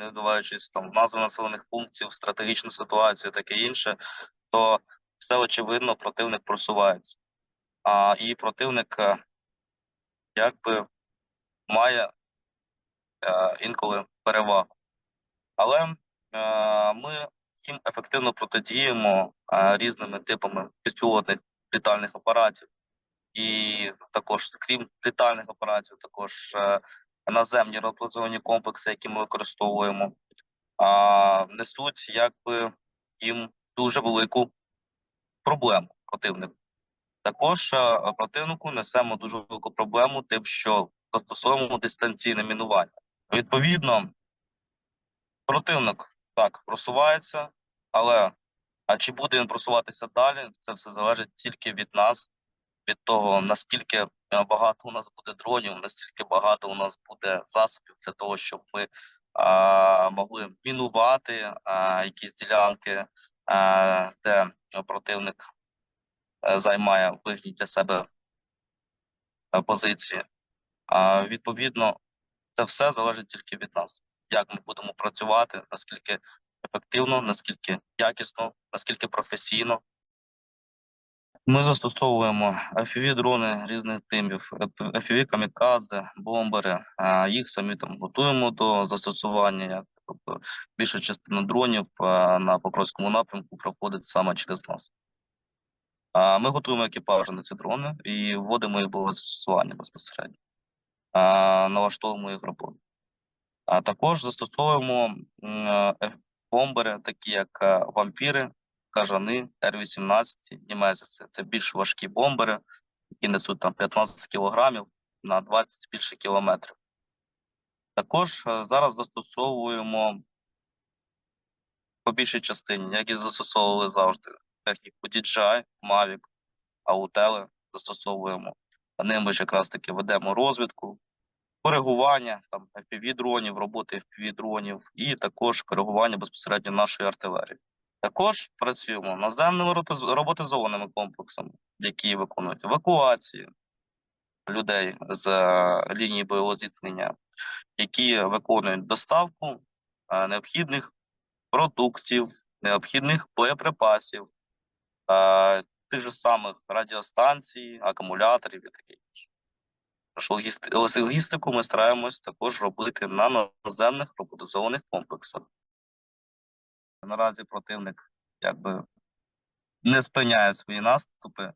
не вдаваючись там назви населених пунктів, стратегічну ситуацію, таке інше, то все очевидно, противник просувається. А і противник е, якби має е, інколи перевагу. Але е, ми їм ефективно протидіємо е, різними типами безпілотних літальних апаратів, і також, крім літальних апаратів, також е, наземні роботизовані комплекси, які ми використовуємо, а, несуть якби їм дуже велику проблему противнику. Також противнику несемо дуже велику проблему, тим, що застосовуємо дистанційне мінування. Відповідно, противник так просувається, але а чи буде він просуватися далі, це все залежить тільки від нас, від того, наскільки е, багато у нас буде дронів, наскільки багато у нас буде засобів для того, щоб ми а, могли мінувати а, якісь ділянки, а, де противник е, займає вигідні для себе е, позиції. А, відповідно, це все залежить тільки від нас, як ми будемо працювати, наскільки ефективно, наскільки якісно, наскільки професійно. Ми застосовуємо fpv дрони різних типів, fpv камікадзе, бомбери. Їх самі там готуємо до застосування. Тобто більша частина дронів на Покровському напрямку проходить саме через нас. Ми готуємо екіпажі на ці дрони і вводимо їх в застосування безпосередньо. Налаштовуємо їх роботу. А також застосовуємо е, бомбери, такі як е, вампіри, кажани, Р-18, німезиси. Це більш важкі бомбери, які несуть там 15 кілограмів на 20 більше кілометрів. Також е, зараз застосовуємо по більшій частині, як і застосовували завжди, техніку DJI, Mavic, Аутели застосовуємо. Ними ж якраз таки ведемо розвідку, коригування там FPV-дронів, роботи FPV-дронів і також коригування безпосередньо нашої артилерії. Також працюємо наземними роботизованими комплексами, які виконують евакуації людей з е, лінії бойового зіткнення, які виконують доставку е, необхідних продуктів, необхідних боєприпасів, е, тих же самих радіостанцій, акумуляторів і таке інше. Логістику ми стараємось також робити на наземних роботизованих комплексах. Наразі противник якби не спиняє свої наступи,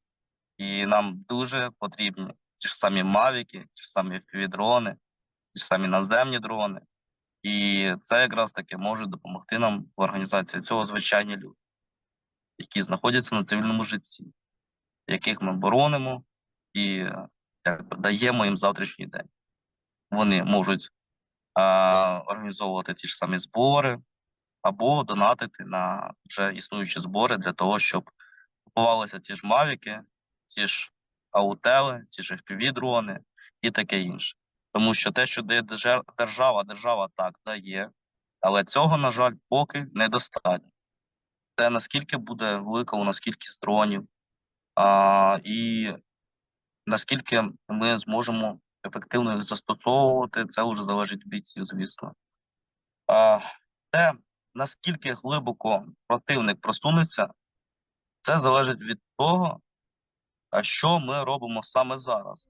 і нам дуже потрібні ті ж самі мавіки, ті ж самі FPV-дрони, ті ж самі наземні дрони. І це якраз таки може допомогти нам в організації цього звичайні люди, які знаходяться на цивільному житті, яких ми боронимо і якби, даємо їм завтрашній день. Вони можуть а, організовувати ті ж самі збори або донатити на вже існуючі збори для того, щоб купувалися ті ж мавіки, ті ж аутели, ті ж FPV-дрони і таке інше. Тому що те, що дає держа- держава, держава так дає, але цього, на жаль, поки недостатньо. Те, наскільки буде велика у нас кількість дронів, а, і наскільки ми зможемо ефективно їх застосовувати, це вже залежить від бійців, звісно. А, те, наскільки глибоко противник просунеться, це залежить від того, що ми робимо саме зараз.